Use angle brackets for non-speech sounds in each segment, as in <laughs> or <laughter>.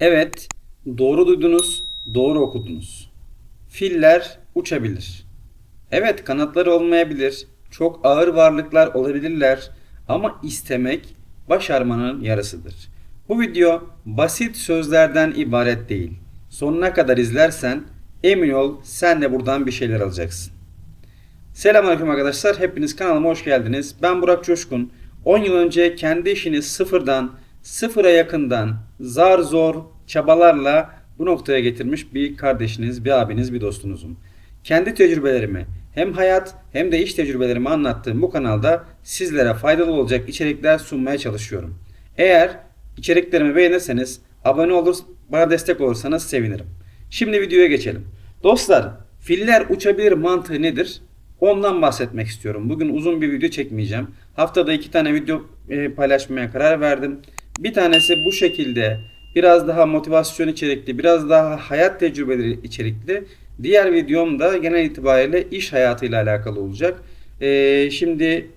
Evet, doğru duydunuz, doğru okudunuz. Filler uçabilir. Evet, kanatları olmayabilir, çok ağır varlıklar olabilirler ama istemek başarmanın yarısıdır. Bu video basit sözlerden ibaret değil. Sonuna kadar izlersen emin ol sen de buradan bir şeyler alacaksın. Selamünaleyküm arkadaşlar. Hepiniz kanalıma hoş geldiniz. Ben Burak Coşkun. 10 yıl önce kendi işini sıfırdan, sıfıra yakından, zar zor çabalarla bu noktaya getirmiş bir kardeşiniz, bir abiniz, bir dostunuzum. Kendi tecrübelerimi hem hayat hem de iş tecrübelerimi anlattığım bu kanalda sizlere faydalı olacak içerikler sunmaya çalışıyorum. Eğer içeriklerimi beğenirseniz abone olur, bana destek olursanız sevinirim. Şimdi videoya geçelim. Dostlar, filler uçabilir mantığı nedir? Ondan bahsetmek istiyorum. Bugün uzun bir video çekmeyeceğim. Haftada iki tane video e, paylaşmaya karar verdim. Bir tanesi bu şekilde biraz daha motivasyon içerikli, biraz daha hayat tecrübeleri içerikli. Diğer videom da genel itibariyle iş hayatıyla alakalı olacak. E, şimdi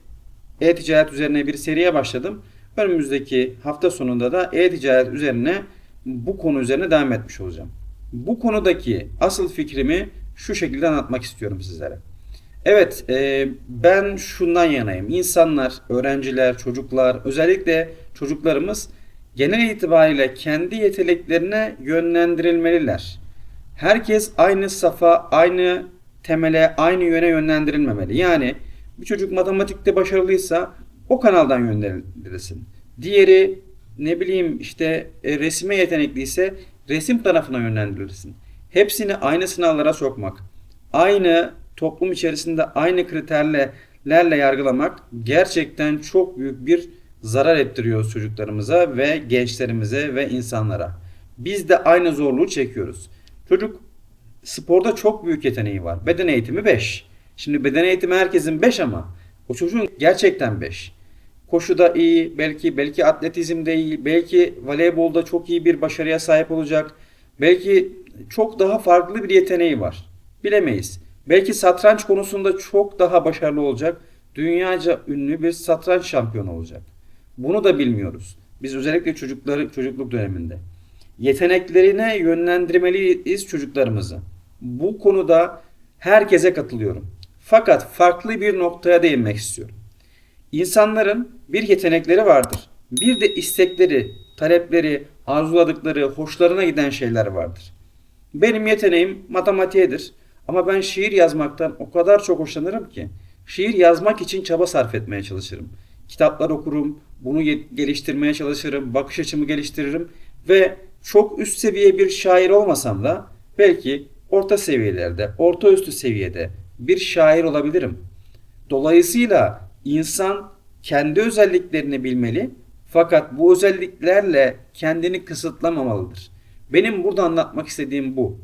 e-ticaret üzerine bir seriye başladım. Önümüzdeki hafta sonunda da e-ticaret üzerine bu konu üzerine devam etmiş olacağım. Bu konudaki asıl fikrimi şu şekilde anlatmak istiyorum sizlere. Evet, e, ben şundan yanayım. İnsanlar, öğrenciler, çocuklar, özellikle çocuklarımız genel itibariyle kendi yeteneklerine yönlendirilmeliler. Herkes aynı safa, aynı temele, aynı yöne yönlendirilmemeli. Yani bir çocuk matematikte başarılıysa o kanaldan yönlendirilsin. Diğeri ne bileyim işte e, resime yetenekliyse resim tarafına yönlendirilsin. Hepsini aynı sınavlara sokmak, aynı toplum içerisinde aynı kriterlerle yargılamak gerçekten çok büyük bir zarar ettiriyor çocuklarımıza ve gençlerimize ve insanlara. Biz de aynı zorluğu çekiyoruz. Çocuk sporda çok büyük yeteneği var. Beden eğitimi 5. Şimdi beden eğitimi herkesin 5 ama o çocuğun gerçekten 5. Koşuda iyi, belki belki atletizmde iyi, belki voleybolda çok iyi bir başarıya sahip olacak. Belki çok daha farklı bir yeteneği var. Bilemeyiz. Belki satranç konusunda çok daha başarılı olacak. Dünyaca ünlü bir satranç şampiyonu olacak. Bunu da bilmiyoruz. Biz özellikle çocukları çocukluk döneminde yeteneklerine yönlendirmeliyiz çocuklarımızı. Bu konuda herkese katılıyorum. Fakat farklı bir noktaya değinmek istiyorum. İnsanların bir yetenekleri vardır. Bir de istekleri, talepleri, arzuladıkları, hoşlarına giden şeyler vardır. Benim yeteneğim matematiğedir. Ama ben şiir yazmaktan o kadar çok hoşlanırım ki şiir yazmak için çaba sarf etmeye çalışırım. Kitaplar okurum, bunu geliştirmeye çalışırım, bakış açımı geliştiririm ve çok üst seviye bir şair olmasam da belki orta seviyelerde, orta üstü seviyede bir şair olabilirim. Dolayısıyla insan kendi özelliklerini bilmeli fakat bu özelliklerle kendini kısıtlamamalıdır. Benim burada anlatmak istediğim bu.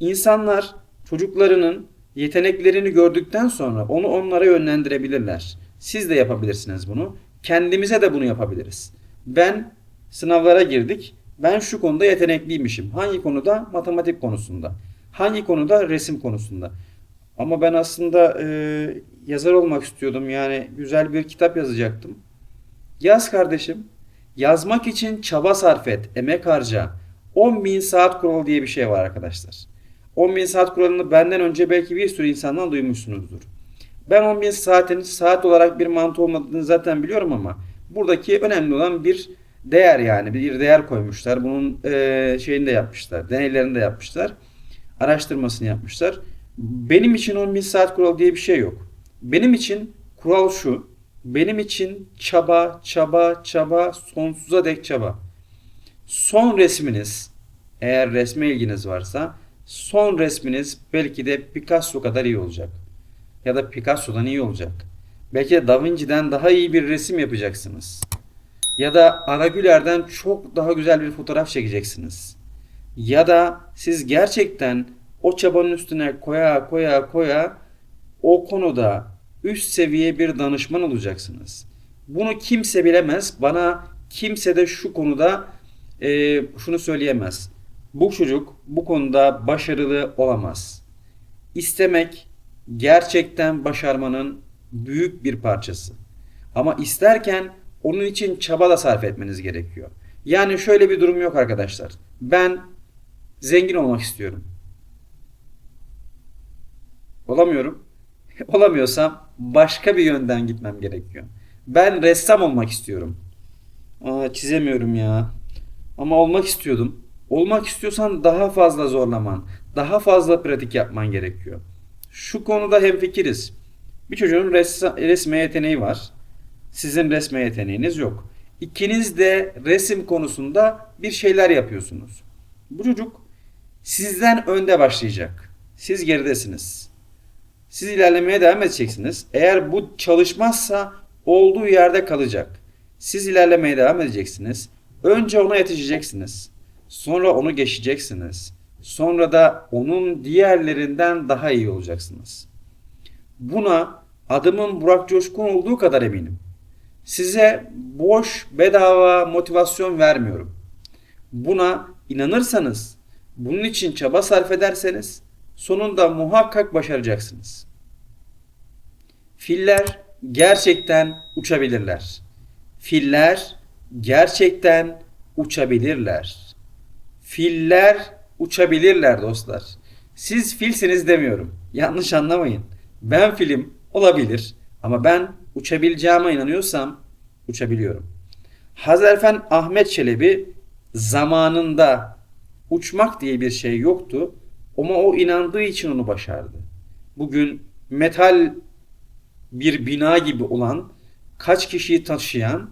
İnsanlar çocuklarının yeteneklerini gördükten sonra onu onlara yönlendirebilirler. Siz de yapabilirsiniz bunu. Kendimize de bunu yapabiliriz. Ben sınavlara girdik. Ben şu konuda yetenekliymişim. Hangi konuda? Matematik konusunda. Hangi konuda? Resim konusunda. Ama ben aslında e, yazar olmak istiyordum. Yani güzel bir kitap yazacaktım. Yaz kardeşim. Yazmak için çaba sarf et, emek harca. 10.000 saat kuralı diye bir şey var arkadaşlar. 10.000 saat kuralını benden önce belki bir sürü insandan duymuşsunuzdur. Ben 10.000 saatin saat olarak bir mantı olmadığını zaten biliyorum ama buradaki önemli olan bir değer yani bir değer koymuşlar. Bunun e, şeyini de yapmışlar. Deneylerini de yapmışlar. Araştırmasını yapmışlar. Benim için 10.000 saat kuralı diye bir şey yok. Benim için kural şu. Benim için çaba, çaba, çaba, sonsuza dek çaba. Son resminiz, eğer resme ilginiz varsa, son resminiz belki de Picasso kadar iyi olacak. Ya da Picasso'dan iyi olacak. Belki de Da Vinci'den daha iyi bir resim yapacaksınız. Ya da Aragüler'den çok daha güzel bir fotoğraf çekeceksiniz. Ya da siz gerçekten o çabanın üstüne koya koya koya o konuda üst seviye bir danışman olacaksınız. Bunu kimse bilemez. Bana kimse de şu konuda e, şunu söyleyemez. Bu çocuk bu konuda başarılı olamaz. İstemek gerçekten başarmanın büyük bir parçası. Ama isterken onun için çaba da sarf etmeniz gerekiyor. Yani şöyle bir durum yok arkadaşlar. Ben zengin olmak istiyorum. Olamıyorum. <laughs> Olamıyorsam başka bir yönden gitmem gerekiyor. Ben ressam olmak istiyorum. Aa, çizemiyorum ya. Ama olmak istiyordum. Olmak istiyorsan daha fazla zorlaman, daha fazla pratik yapman gerekiyor. Şu konuda hemfikiriz. Bir çocuğun resme yeteneği var. Sizin resme yeteneğiniz yok. İkiniz de resim konusunda bir şeyler yapıyorsunuz. Bu çocuk sizden önde başlayacak. Siz geridesiniz. Siz ilerlemeye devam edeceksiniz. Eğer bu çalışmazsa olduğu yerde kalacak. Siz ilerlemeye devam edeceksiniz. Önce ona yetişeceksiniz. Sonra onu geçeceksiniz. Sonra da onun diğerlerinden daha iyi olacaksınız. Buna adımın Burak Coşkun olduğu kadar eminim. Size boş, bedava motivasyon vermiyorum. Buna inanırsanız, bunun için çaba sarf ederseniz sonunda muhakkak başaracaksınız. Filler gerçekten uçabilirler. Filler gerçekten uçabilirler. Filler uçabilirler dostlar. Siz filsiniz demiyorum. Yanlış anlamayın. Ben filim olabilir ama ben uçabileceğime inanıyorsam uçabiliyorum. Hazerfen Ahmet Çelebi zamanında uçmak diye bir şey yoktu ama o inandığı için onu başardı. Bugün metal bir bina gibi olan kaç kişiyi taşıyan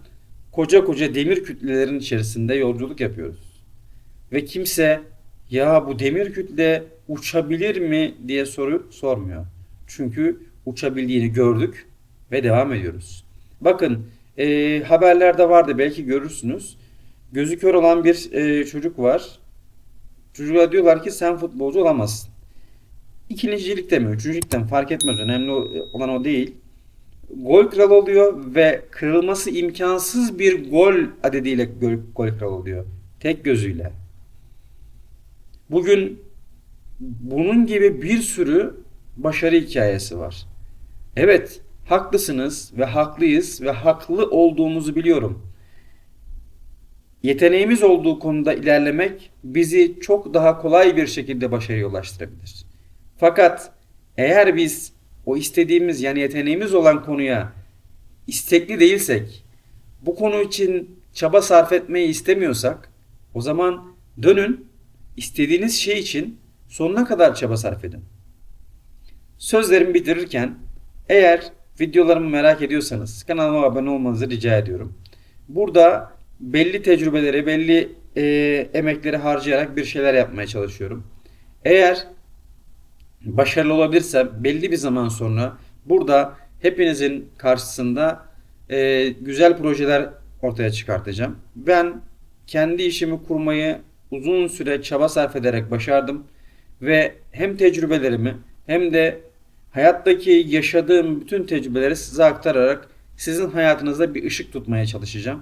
koca koca demir kütlelerin içerisinde yolculuk yapıyoruz. Ve kimse ya bu demir kütle uçabilir mi diye soru sormuyor. Çünkü uçabildiğini gördük ve devam ediyoruz. Bakın e, haberlerde vardı belki görürsünüz. Gözü kör olan bir e, çocuk var. Çocuğa diyorlar ki sen futbolcu olamazsın. İkincilikte mi, üçüncülükte mi fark etmez. Önemli olan o değil. Gol kralı oluyor ve kırılması imkansız bir gol adediyle gol, gol kralı oluyor. Tek gözüyle. Bugün bunun gibi bir sürü başarı hikayesi var. Evet, haklısınız ve haklıyız ve haklı olduğumuzu biliyorum. Yeteneğimiz olduğu konuda ilerlemek bizi çok daha kolay bir şekilde başarıya ulaştırabilir. Fakat eğer biz o istediğimiz yani yeteneğimiz olan konuya istekli değilsek, bu konu için çaba sarf etmeyi istemiyorsak, o zaman dönün istediğiniz şey için sonuna kadar çaba sarf edin. Sözlerimi bitirirken eğer videolarımı merak ediyorsanız kanalıma abone olmanızı rica ediyorum. Burada belli tecrübeleri, belli e, emekleri harcayarak bir şeyler yapmaya çalışıyorum. Eğer başarılı olabilirsem belli bir zaman sonra burada hepinizin karşısında e, güzel projeler ortaya çıkartacağım. Ben kendi işimi kurmayı uzun süre çaba sarf ederek başardım ve hem tecrübelerimi hem de hayattaki yaşadığım bütün tecrübeleri size aktararak sizin hayatınızda bir ışık tutmaya çalışacağım.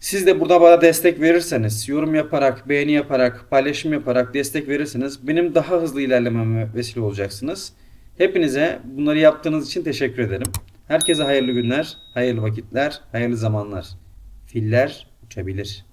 Siz de burada bana destek verirseniz, yorum yaparak, beğeni yaparak, paylaşım yaparak destek verirseniz benim daha hızlı ilerlememe vesile olacaksınız. Hepinize bunları yaptığınız için teşekkür ederim. Herkese hayırlı günler, hayırlı vakitler, hayırlı zamanlar. Filler uçabilir.